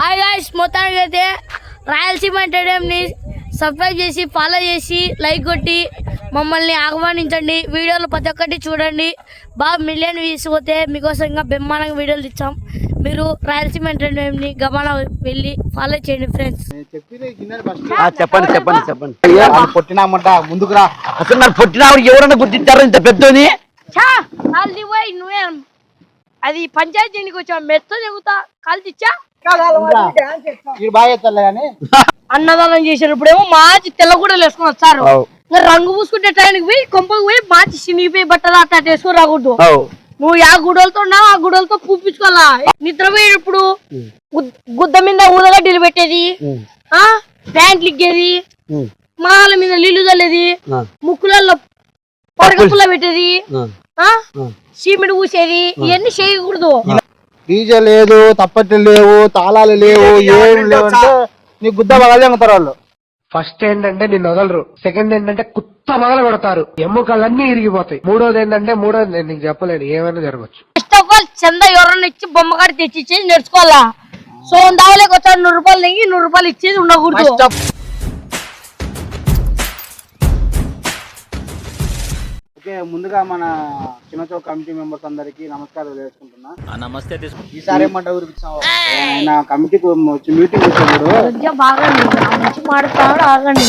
Hi guys మొత్తానికి అయితే రాయలసీమ ఎంటర్టైన్మెంట్ని సబ్స్క్రైబ్ చేసి ఫాలో చేసి లైక్ కొట్టి మమ్మల్ని ఆహ్వానించండి. వీడియోలు ప్రతి ఒక్కటి చూడండి. బాగా మిలియన్ వ్యూస్ పోతే మీకోసం ఇంకా బ్రహ్మాండంగా వీడియోలు ఇచ్చాం మీరు రాయలసీమ ఎంటర్టైన్మెంట్ని గమన వెళ్ళి ఫాలో చేయండి ఫ్రెండ్స్ ఆ, చెప్పండి చెప్పండి చెప్పండి. పొట్టినామంట ముందుకు రా. అసలు నాకు పుట్టినప్పుడు ఎవరన్నా గుర్తించారు ఇంత నువ్వేం. అది పంచాయతీ ఎన్నిక వచ్చావు మెత్త చెబుతా. కాల్ది ఇచ్చా అన్నదానం చేసేటప్పుడేమో మాచి తెల్ల కూడా వేసుకుని వచ్చారు రంగు పూసుకుంటే టైంకి పోయి కొంపకు పోయి మాచి చినిగిపోయి బట్టలు అట్లా వేసుకొని రాకూడదు. నువ్వు ఆ గుడలతో ఉన్నావు? ఆ గుడలతో పూపించుకోవాలా నిద్రపోయేటప్పుడు గుద్- గుద్ద మీద ఊదగడ్డీలు పెట్టేది. ఆ? ప్యాంట్లు ఇగ్గేది ఉమ్, మాల మీద నీళ్ళు చల్లేది. ముక్కులలో పడగప్పుల పెట్టేది. ఆ. చీమిడి పూసేది. ఇవన్నీ చేయకూడదు. డీజే లేదు తప్పట్లు లేవు తాళాలు లేవు ఏం లేవు అంటే నీ గుద్ద బగాలి అమ్ముతారు వాళ్ళు. ఫస్ట్ ఏంటంటే నిన్ను వదలరు. సెకండ్ ఏంటంటే కుత్త మొదలు పెడతారు ఎముకలన్నీ ఇరిగిపోతాయి. మూడోది ఏంటంటే మూడోది నేను నీకు చెప్పలేను. ఏమైనా జరగచ్చు ఫస్ట్ ఆఫ్ ఆల్ చంద ఎవరన్నా ఇచ్చి బొమ్మగాడి తెచ్చి ఇచ్చేది నేర్చుకోవాలా? సో దావలేకి వచ్చాడు నూరు రూపాయలు నెయ్యి నూరు రూపాయలు ఇచ్చేది ఉండకూడదు. ఓకే ముందుగా మన చిన్న చౌక్ కమిటీ మెంబర్స్ అందరికి నమస్కారం తెలియజేసుకుంటున్నా నమస్తే ఈసారి ఆయన కమిటీకి వచ్చి మీటింగ్ వచ్చినప్పుడు ఆగండి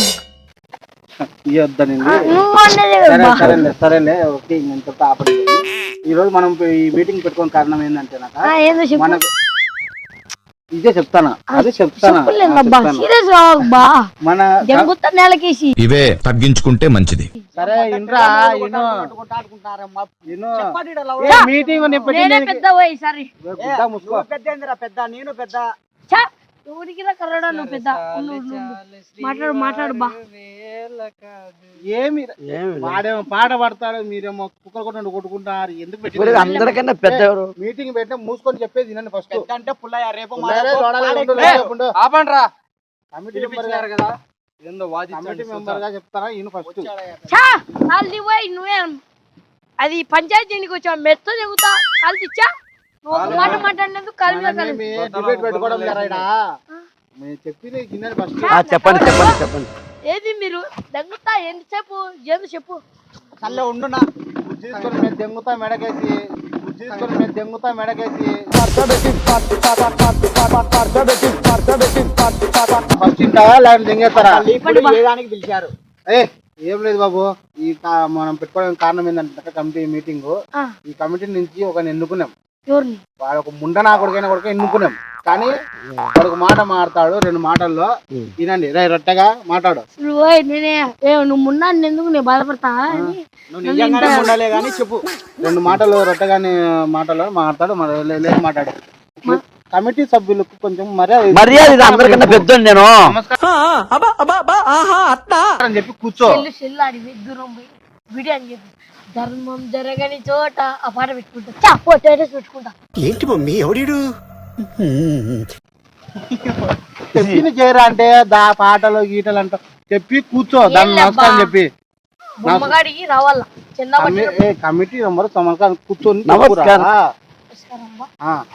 సరే సరేలే సరేలే ఓకే నేను చెప్తా ఆపండి. ఈ రోజు మనం ఈ మీటింగ్ పెట్టుకోవడం కారణం ఏంటంటే నాకు ఆ, ఏందో చెప్పు. మనకు ఇదే చెప్తానా? అదే చెప్తానా? మన నేలకేసి. ఇవే తగ్గించుకుంటే మంచిది. సరే ఇంద్రా ఇను. ఇను. ఏ మీటింగ్ నేను నేనే పెద్ద పోయి సారీ? గుద్దా ముసుకో. చా ఎవరికి రా కర్రడా నువ్వు పెద్ద. ఉండు, ఉండు, ఉండు. మాట్లాడు మాట్లాడు బా. ఏమి ఏమి లేదు. వాడేమో పాట పడతాడు మీరేమో కుక్కలు కొట్టు కొట్టుకుంటారు ఎందుకు పెట్టింది? అందరికన్నా పెద్ద మీటింగ్ పెట్టినా మూసుకొని చెప్పేది వినండి ఫస్ట్. అంటే పుల్లయ్య రేపు ఆపండ్రా. కమిటీ మెంబర్ కదా. ఏందో కమిటీ మెంబర్గా చెప్తారా? ఈయన ఫస్ట్. చా కాల్ది పోయి నువ్వేం అది పంచాయతీ ఎన్నిక వచ్చావు మెత్త చెబుతా కాల్ది ఇచ్చా నువ్వు ఒక మాట మాట్లాడినందుకు చెప్పండి చెప్పండి చెప్పండి. ఏది మీరు? దగ్గుతా ఎంతసేపు ఏదో చెప్పు చల్ల ఉండునా? తీసుకొని మేము దెంగుతా మెడకేసి తీసుకొని మేము దెంగుతా మెడకేసి. ఫస్ట్ ఇంటావా లేకపోతే దెంగేస్తారా? ఇప్పుడు ఏ దానికి పిలిచారు. ఏ ఏం లేదు బాబు. ఈ కా- మనం పెట్టుకోవడానికి కారణం ఏంటంటే కమిటీ మీటింగ్. ఈ కమిటీ నుంచి ఒక ఎన్నుకున్నాం. ఎవరిని? వాడు ఒక ముండ నా కొడుకైనా కొడుకు ఎన్నుకున్నాం. కానీ వాడు ఒక మాట మాట్లాడు రెండు మాటల్లో వినండి. రే రొట్టెగా మాట్లాడు. పోయి నేనే ఏ నువ్వు మున్నా ఎందుకు నేను బాధపడతా అని నువ్వు నిజంగానే ఉండాలే గానీ చెప్పు. రెండు మాటలు రొట్టెగాని మాటలు మాట్లాడు మరి లే- లేదు మాట్లాడు. కమిటీ సభ్యులకు కొంచెం మర్యాద మర్యాద ఇది అందరికన్నా పెద్దోని నేను. అని చెప్పి కూర్చో. చెల్లు చెల్లు అడిగి దూరం పోయి వీడియో అని చెప్పి. ధర్మం జరగని చోట ఆ పాట పెట్టుకుంటా. చా పెట్టుకుంటా. ఏంటి మమ్మీ ఎవడీడు? చెప్పింది చేయరా అంటే దా పాటలు గీటలు అంట. చెప్పి కూర్చో దాన్ని నమస్కారం. చెప్పి. బొమ్మగాడికి రావాలా? చిన్న కమిటీ నెంబర్ సమస్కారం కూర్చొని నమస్కారం.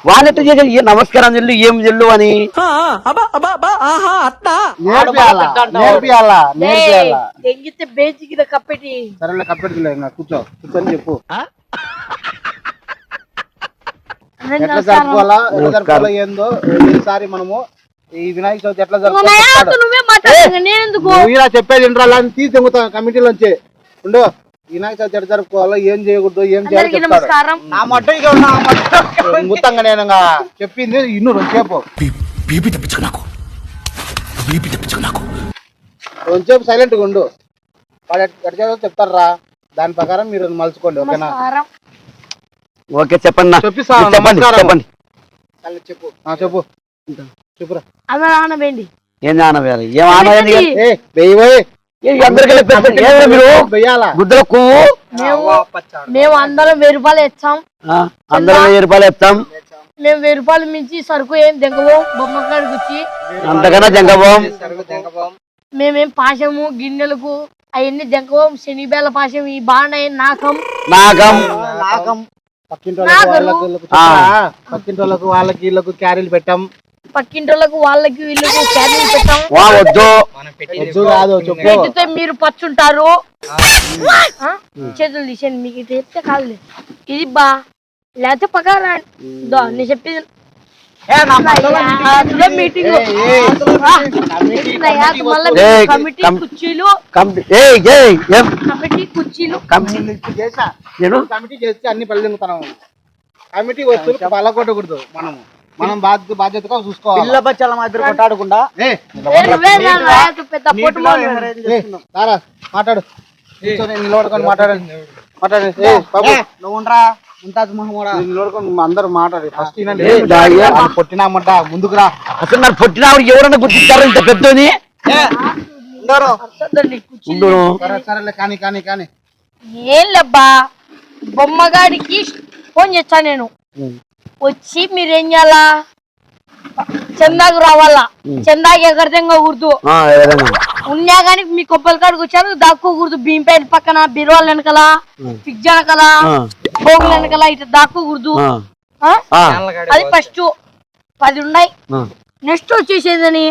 వాళ్ళెట్టు చేసి ఏ నమస్కారం చెల్లు ఏం చెల్లు అని? బేచి కింద కప్పెట్టి కూర్చో కూర్చొని చెప్పు. ఎట్లా. జరుపుకోవాలా? ఎట్లా జరుపుకోవాలా ఏందో? ఈసారి మనము ఈ వినాయక చవితి ఎట్లా జరుపుకోవాలి చెప్పేది ఇంట్రా తీసి కమిటీలోంచి. ఉండు. వినాయక చవితి ఎట్లా జరుపుకోవాలో? ఏం చేయకూడదు? ఏం చేయాలో నమస్కారం. నా మట్ట ఇక నా మట్ట ముత్తంగా నేను చెప్పింది. ఇన్ను రెండుసేపు బీపీ తెప్పించుకు నాకు. బీపీ తెప్పించుకు నాకు. రెండుసేపు ఉండు. వాడు ఎట్- ఎట్లా చేయాలో చెప్తారా దాని ప్రకారం మీరు మలుచుకోండి ఓకేనా? నమస్కారం. ఓకే చెప్పండి నా. చెప్పిస్తా, చెప్పండి నమస్కారం. చెప్పండి. సరే చెప్పు. ఆ, చెప్పు. చెప్పురా. ఆనబేండి ఏం ఆనవేయాలి ఏం ఆనవేయాలి ఏ వెయ్యి గుద్దల కొవ్వు? మేము అందరం వెయ్యి రూపాయలు ఇచ్చాం ఆ, అందరం వెయ్యి రూపాయలు ఇస్తాం మేము వెయ్యి రూపాయలు మించి సరుకు ఏం దిగవు బొమ్మకాడికి వచ్చి అంతకన్నా జంగబోం మేమేం పాశము గిన్నెలకు అవన్నీ దెంకవం శనిబేల పాశం ఈ బాండ నాకం? వాళ్ళకి చెప్పరా? పక్కింటి వాళ్ళకు వాళ్ళకి వీళ్ళకు క్యారీలు పెట్టాం. పక్కింటోళ్ళకు వాళ్ళకి వీళ్ళకి క్యారీలు పెట్టాం. కాదు పెట్టితే మీరు పచ్చుంటారు. ఆ? చేతులు తీసేయండి మీకు ఇది చెప్తే కాదులే. ఇది బా. లేకపోతే పక్క రా. నేను చెప్పేది కమిటీ కుర్చీలు. కుర్చీలు. చేస్తే అన్ని పళ్ళు వస్తువులు పలగొట్టకూడదు మనము. మనం బాధ్యత బాధ్యతగా చూసుకోవాలి. పిల్ల బచ్చల మాదిరి కొట్టాడకుండా రారా మాట్లాడు. నిలబడుకొని మాట్లాడండి మాట్లాడండి నువ్వు ఉండరా. ఉంటాది మొహమోడా. మీరు నిలబడుకొని అందరూ మాట్లాడి. ఫస్ట్ పొట్టినామంట ముందుకు రా. అసలు ఎవరన్నా గుర్తించారు ఇంత సరే సరేలే కానీ కానీ కానీ. ఏం లేబ్బా? బొమ్మగాడికి ఫోన్ చేస్తా నేను. వచ్చి మీరేం చేయాలా? చందాకు రావాలా? చందాకి ఎగరదంగా ఏదైనా. ఉన్నా గానీ మీ కొబ్బరి కాడికి వచ్చారు దాక్కోకూడదు. భీమ్ ప్యాంట్ పక్కన బిరువాళ్ళ వెనకాల ఫిక్స్ వెనకాల భోగుల వెనకాల ఇట్లా దాక్కోకూడదు. అది ఫస్ట్ పది ఉన్నాయి. నెక్స్ట్ వచ్చేసేదని.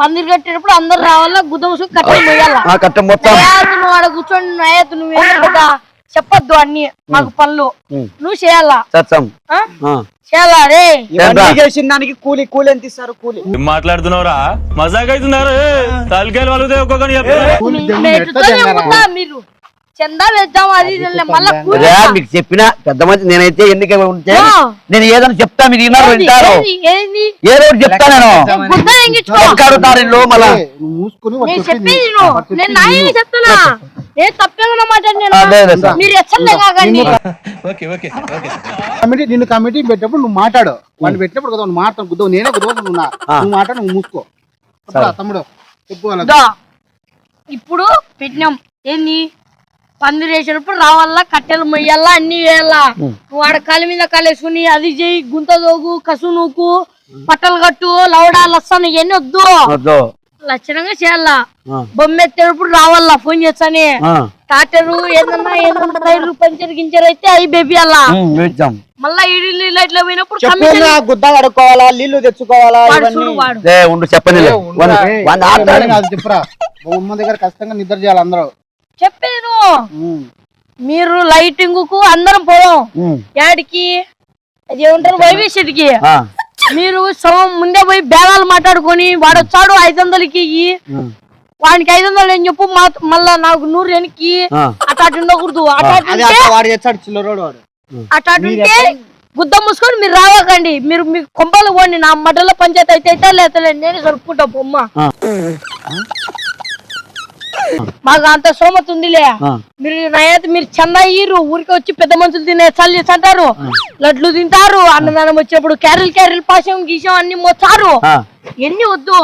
పందిరి కట్టేటప్పుడు అందరు రావాలా గుద్దం కట్టెలు మొయ్యాలా? ఆ, కట్ట మొత్తం. నయాతు నువ్వు చెప్పొద్దు అన్ని మాకు పనులు. నువ్వు చేయాలా? సత్యం ఆ? ఆ. చేయాలా? రే? చేసిన దానికి కూలి కూలి ఎంత ఇస్తారు కూలి? మాట్లాడుతున్నావురా? మజాక్ అవుతున్నారు తలకాయలు? ఉందా మీరు. చందా వేద్దాం అది ఇది అని మళ్ళా మీకు చెప్పిన పెద్ద మంచి నేనైతే ఎన్నిక ఉంటే. నేను ఏదైనా చెప్తా మీరు విన్నారు ఏంది? వింటారు. ఏంది? ఒకటి చెప్తా నేను. అడుగుతారు ఇల్లు మళ్ళా. నిన్ను కమిటీ పెట్టినప్పుడు నువ్వు మాట్లాడు. వాళ్ళు పెట్టినప్పుడు కదా నువ్వు మాట్లాడు గుద్దవు నేనే గుద్దవు నువ్వు. నువ్వు మాట్లాడు నువ్వు మూసుకో. తమ్ముడు చెప్పు. ఇప్పుడు పెట్టినాం. ఏంది? పందిరి వేసినప్పుడు రావాలా కట్టెలు మొయ్యాలా అన్ని వేయాలా. ఆడ కాలి మీద కాలేసుకుని అది చేయి గుంత దోగు కసు నూకు పట్టలు కట్టు లవడా లස්සను ఇవన్నీ వద్దు. లక్షణంగా చేయాలా. ఆ. బొమ్మ ఎత్తేటప్పుడు రావాలా ఫోన్ చేస్తానే. టాటరు ఏదన్నా ఏదన్నా టైర్లు పంచర్ గించర్ అయితే అవి బేబియాలా మళ్ళా ఇడిల్లు ఇలా ఇట్లా పోయినప్పుడు గుద్ద కడుక్కోవాలా నీళ్ళు తెచ్చుకోవాలా వాడు వాడు. ఉండు చెప్పని చెప్పురా బొమ్మ దగ్గర ఖచ్చితంగా నిద్ర చేయాలి అందరూ. చెప్పేది నువ్వు మీరు లైటింగ్కు అందరం పోదాం. యాడికి? అది ఏమంటారు? వైవేషికి మీరు సగం ముందే పోయి బేరాలు మాట్లాడుకొని వాడు వచ్చాడు ఐదు వందలకి. వానికి ఐదు వందలు అని చెప్పు మళ్ళా నాకు నూరు వెనక్కి అటు అటు ఉండకూడదు. అటు అటు అది ఉంటే అట్లా వాడు చేస్తాడు చిల్లరోడు వాడు. అటు అటు ఉంటే గుద్ద మూసుకొని మీరు రావకండి. మీరు మీ కొంపలు పోండి. నా మడ్డలో పంచాయతీ అయితే అయితే లేకపోతే నేనే జరుపుకుంటా బొమ్మ. మాకు అంత సోమత ఉందిలే. మీరు నైతే మీరు చందా ఇయ్యరు. ఊరికి వచ్చి పెద్ద మనుషులు తినే చల్లి అంటారు లడ్లు తింటారు. అన్నదానం వచ్చేప్పుడు క్యారెల్ క్యారెల్ పాశం గీసం అన్ని మోస్తారు ఎన్ని వద్దు.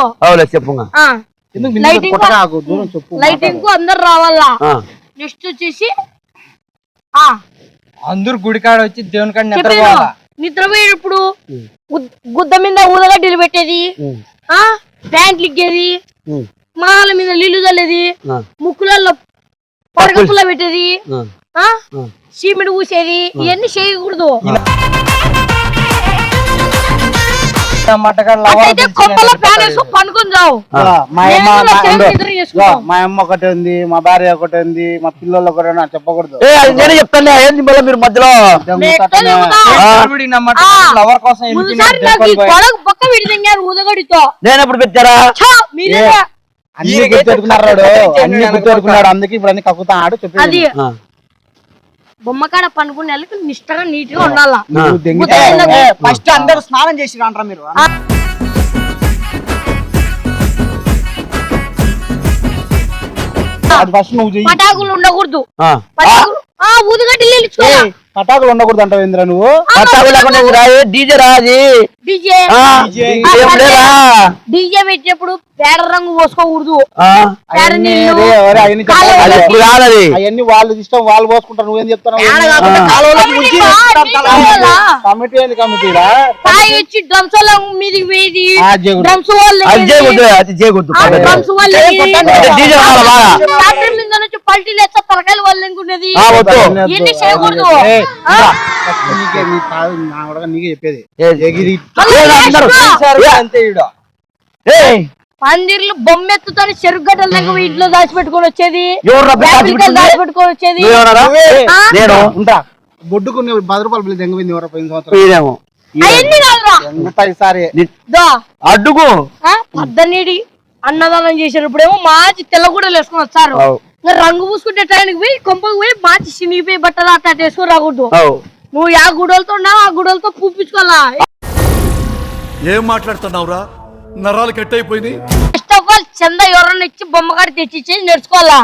చెప్పు. లైటింగ్కు అందరు రావాలా? నెక్స్ట్ వచ్చేసి ఆ. అందరు గుడికాడ వచ్చి దేవుని కాడ చెప్పాను నిద్రపోయేటప్పుడు గుద్- గుద్ద మీద ఊదగడ్డలు పెట్టేది. ఆ? ప్యాంట్లు ఇగ్గేది. మాల మీద నీళ్ళు చల్లేది ముక్కులలో పడకప్పులో పెట్టేది ఆ. సీమిడి ఊసేది ఇవన్నీ చేయకూడదు. మా అమ్మ ఒకటి ఉంది మా భార్య ఒకటి ఉంది మా పిల్లలు ఒకటి అని చెప్పకూడదు. నేనే చెప్తాను ఏంది మళ్ళీ మీరు మధ్యలో? లవర్ కోసం నేను ఎప్పుడు పెట్టారా? అన్ని గుర్తెట్టుకున్నాడు అందుకే ఇప్పుడు అన్ని కక్కుతా ఆడు చెప్పి అది బొమ్మకాడ పనుకునే వాళ్ళకి నిష్టగా నీట్గా ఉండాలా ఫస్ట్ అందరు స్నానం చేసి రాంటారా మీరు? పటాకులు ఉండకూడదు. పటాకులు పటాకులు ఉండకూడదు అంటావు ఇంద్ర నువ్వు. పట్టాలు లేకుండా ఇది రా, ఏ డీజే రా అది. డీజే. పెట్టినప్పుడు పేడ రంగు పోసుకోకూడదు. అవన్నీ వాళ్ళు ఇష్టం వాళ్ళు పోసుకుంటారు. నువ్వేం చెప్తావు? కమిటీ కమిటీరా వచ్చి డ్రమ్స్ వాళ్ళ మీదికి. డ్రమ్స్ వాళ్ళు అది చేయకూడదు అది చేయకూడదు. డ్రమ్స్ వాళ్ళు డీజే కావాలా బాగా? ట్రాక్టర్ మీద నుంచి పల్టీ లేస్తా తలకాయలు వాళ్ళు అనుకునేది చేయకూడదు నీకే నీ తాగు నా కూడా నీకే చెప్పేది? ఎగిరి పందిర్లు బొమ్మెత్తుతోని చెరుగడ్డల దగ్గర ఇంట్లో దాచిపెట్టుకొని వచ్చేది? దాచిపెట్టుకొని వచ్చేది? నేను. ఉంటా. బొడ్డుకు నువ్వు పది రూపాయలు బిల్లు దెంగపోయింది ఎవరో పోయిన సంవత్సరం. అడ్డుకు. ఆ? పద్దనీడి అన్నదానం చేసేటప్పుడేమో మాచి తెల్లగూడలు వేసుకొని వచ్చారు. ఇంకా రంగు పూసుకుంటే టైంకి పోయి కొంపకి పోయి మాచి చినిగిపోయి బట్టలు అట్లా వేసుకొని రాకూడదు. నువ్వు ఆ గుడలతో ఉన్నావు ఆ గుడలతో పూపించుకోవాలా? ఏం మాట్లాడుతున్నావురా? నరాలు కట్ అయిపోయింది ఫస్ట్ ఆఫ్ ఆల్ చంద ఎవరన్నా ఇచ్చి బొమ్మగాడి తెచ్చి ఇచ్చేది నేర్చుకోవాలా?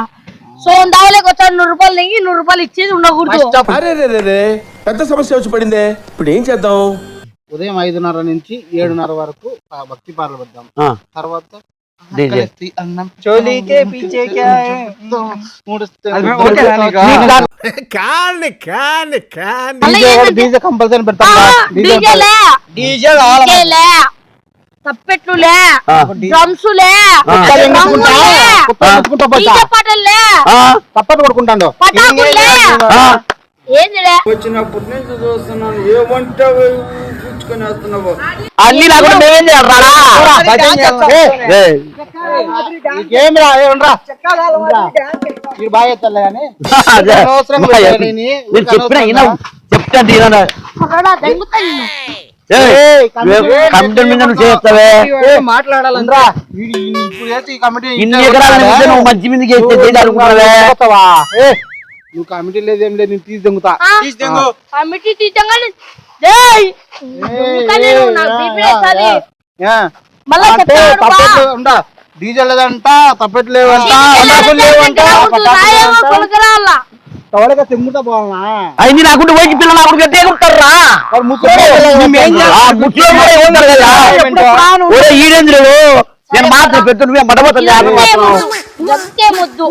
సో దావలేకి వచ్చాడు నూరు రూపాయలు తెగి నూరు రూపాయలు ఇచ్చేది ఉండకూడదు. అరే రే రే రే పెద్ద సమస్య వచ్చి పడిందే. ఇప్పుడు ఏం చేద్దాం? ఉదయం ఐదున్నర నుంచి ఏడున్నర వరకు ఆ భక్తి పాటలు పెడదాం. ఆ, తర్వాత చోలీకే పీచే క్యా. కాని కాని కాని డీజే కంపల్సరీ పెడతాం డీజేలే తప్పెట్లులే. డ్రమ్సులే పాటలే తప్పట్టు కొడుకుంటాడు వచ్చినప్పటి నుంచి చూస్తున్నాను ఏమంటే పుచ్చుకొని వేస్తున్నావు? అన్ని లేకుండా మేమేం చేయాలి? రారా? ఏయ్, ఏం. రా ఏ ఉండరా. ఇది బాగా ఎత్తాలే కానీ. అదే. అనవసరంగా బాయ్, పెట్టాను నీ. నేను చెప్పిన ఈయన చెప్తా ఈయన పక్కడా దెంగుతా నిన్ను. ఏయ్, కమిటీ మీద నువ్వు చేస్తావే? ఉండరా. వీడు ఈ- ఇప్పుడు చేస్తే ఈ కమిటీ ఇన్ని ఎకరాల నువ్వు మంచి మీద చేస్తే అనుకుంటావే నువ్వు కమిటీ లేదు ఏం లేదు నేను తీసి దొంగతా. ఆ? కమిటీ తీయంగానే డేయ్ నాకు. మళ్ళా ఉండా డీజిల్ లేదంట. తప్పెట్లు లేవంట తెమ్ముతా అయింది నాకుంటే పోయి పిల్లలు అప్పుడు ఈడేంద్రుడు నేను మాత్రం పెట్టు నువ్వే మడబోతుంది ఇంతే ముద్దు. ఇంతే ముద్దు.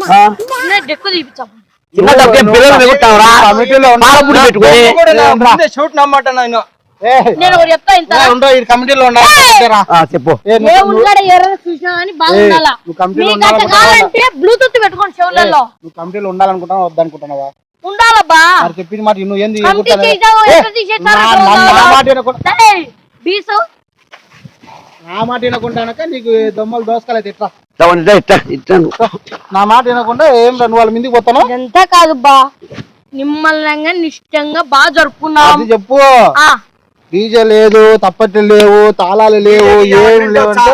చిన్న తప్పే పిల్లలు వెగుతావరా కమిటీలో. పాలపుడి పెట్టుకొని షూట్ నమ్మాట నేను. ఏ, నేను ఒకటి చెప్తా ఇంత. ఏ, ఉండో ఈ కమిటీలో ఉండాలి ఆ, చెప్పు. ఏ, ఉన్నాడు ఎవరైనా చూసినా కానీ బాగుండాలా నువ్వు కమిటీలో నీకు అట్లా ఉండాలనుకుంటున్నావా? కావాలంటే బ్లూటూత్ పెట్టుకోండి చెవులలో నువ్వు కమిటీలో ఉండాలనుకుంటున్నావా? వద్దనుకుంటున్నావా? ఉండాలబ్బా. మరి చెప్పింది మాట నువ్వు ఏంది కమిటీ ఎగురుతానే? చేసావు ఏ, ఎట్లా తీసేస్తారు నా- మాట వినకుండా నీకు దొమ్మలు దోసకాలు అయితే ఇట్లా ఇట్లా. నా మాట వినకుండా ఏం రా నువ్వు వాళ్ళ మీదకి పోతాను? ఇదంతా కాదు బా నిమ్మలంగా నిష్టంగా బాగా జరుపుకున్నాం. అది చెప్పు. ఆ, డీజే లేదు తప్పట్లు లేవు తాళాలు లేవు ఏం లేవు అంటే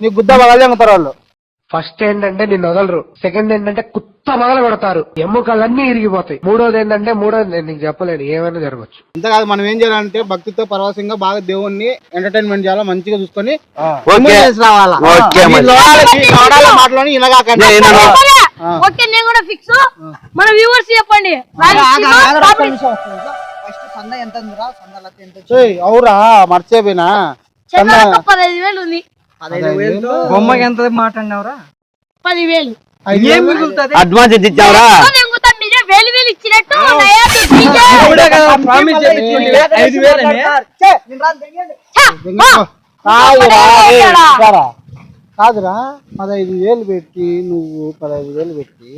నీకు గుద్ద బగాలి అమ్ముతారు వాళ్ళు. ఫస్ట్ ఏంటంటే నిన్ను వదలరు. సెకండ్ ఏంటంటే కుత్త మొదలు పెడతారు ఎముకలన్నీ ఇరిగిపోతాయి. మూడోది ఏంటంటే మూడోది నేను నీకు చెప్పలేను ఏమైనా జరగచ్చు అంతేకాదు మనం ఏం చేయాలంటే భక్తితో పరవశంగా బాగా దేవుణ్ణి ఎంటర్టైన్మెంట్ చేయాలా మంచిగా చూసుకొని రావాలా? ఓకే మరి. మాటలోని నేను. ఓకే కూడా ఫిక్స్ మన వ్యూవర్స్ చెప్పండి. ఏయ్, అవురా మర్చిపోయినా. వేలు ఉంది. బొమ్మకి ఎంత మాట అన్నావురా? పదివేలు. ఏం మిగులుతుంది? అడ్వాన్స్ ఎంత ఇచ్చావురా కాదురా, పదహైదు వేలు పెట్టి నువ్వు పదహైదు వేలు పెట్టి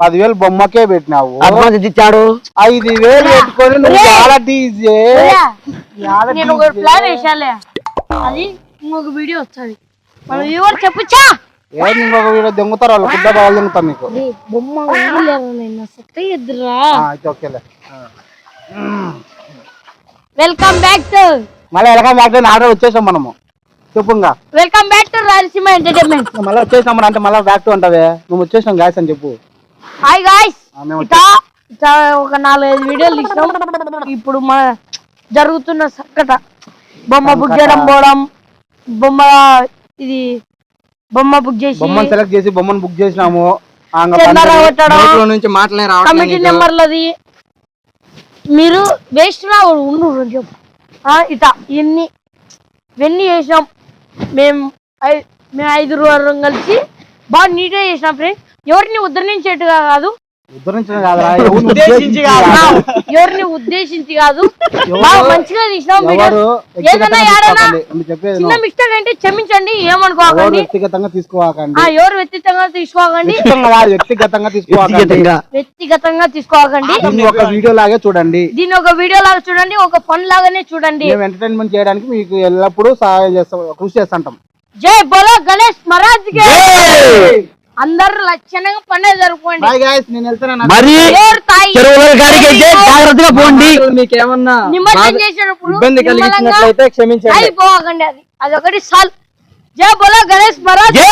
పదివేలు బొమ్మకే పెట్టినావు. అడ్వాన్స్ ఇచ్చాడు ఐదు వేలు పెట్టుకొని నువ్వు. చాలా డీజే. ఒరేయ్, నేను ఒక ప్లాన్ వేసాలే అది ఇంకొక వీడియో వస్తుంది. మన వ్యూవర్ చెప్పొచ్చా ఏం వీడియో దొంగతారు వాళ్ళు గుడ్డ బాగా దొంగతారు నీకు బొమ్మ అయితే ఓకేలే. వెల్కమ్ బ్యాక్ టు మళ్ళీ ఎలాగ బ్యాక్ ఆర్డర్ వచ్చేసాం మనము. చెప్పుగా welcome back to Rayalaseema entertainment. మళ్ళీ వచ్చేసాం అంటే మళ్ళీ బ్యాక్ టు అంటావే నువ్వు వచ్చేసాం గాయస్ అని చెప్పు. హాయ్ గాయ్స్ ఆ, మేము ఇట ఇట ఒక నాలుగైదు వీడియోలు తీసినాం. ఇప్పుడు మన జరుగుతున్న సంకట. బొమ్మ బుక్ చేయడం పోవడం బొమ్మ ఇది బొమ్మ బుక్ చేసి బొమ్మను సెలెక్ట్ చేసి బొమ్మను బుక్ చేసినాము. నుంచి మాటలే కమిటీ నెంబర్లది మీరు వేస్ట్ ఉండు చెప్పు. ఇట ఇన్ని. ఇవన్నీ చేసినాం. మేము ఐ- మేము ఐదుగురు కలిసి బాగా నీట్గా చేసినాం ఫ్రెండ్స్ ఎవరిని ఉద్ధరించేట్టుగా కాదు. ఉద్ధరించడం కాదురా ఎవరిని ఉద్దేశించి కాదు. ఎవరిని ఉద్దేశించి కాదు. బాగా మంచిగా తీసినాం ఎవరు వీడియో ఏదైనా వ్యక్తిగతంగా ఏడన్నా తీసుకోకండి. మీరు చెప్పేది చిన్న విను. మిస్టేక్ అంటే క్షమించండి ఎవరు ఏమనుకోకండి వ్యక్తిగతంగా తీసుకోవాకండి ఆ ఎవరు వ్యక్తిగతంగా తీసుకోకండి. వ్యక్తిగతంగా కాదు వ్యక్తిగతంగా తీసుకోవాకండి వ్యక్తిగతంగా. తీసుకోకండి. దీన్ని ఒక వీడియో లాగే చూడండి. దీన్ని ఒక వీడియో లాగా చూడండి ఒక ఫన్ లాగానే చూడండి. మేము ఎంటర్టైన్మెంట్ చేయడానికి మీకు ఎల్లప్పుడూ సహాయం చేస్తాం కృషి చేస్తుంటాం. జై బోలో గణేష్ మహారాజ్కి. అందరు లక్షణంగా పండుగ జరుపుకోండి. మరి చెరువుల అయితే జాగ్రత్తగా పోండి. మీకేమన్నా నిమజ్జనం చేసినప్పుడు ఇబ్బంది కలిగించినట్లయితే క్షమించండి. అయిపోకండి అది. అదొకటి సాల్. జై బోలో గణేష్ మహారాజ్. జై!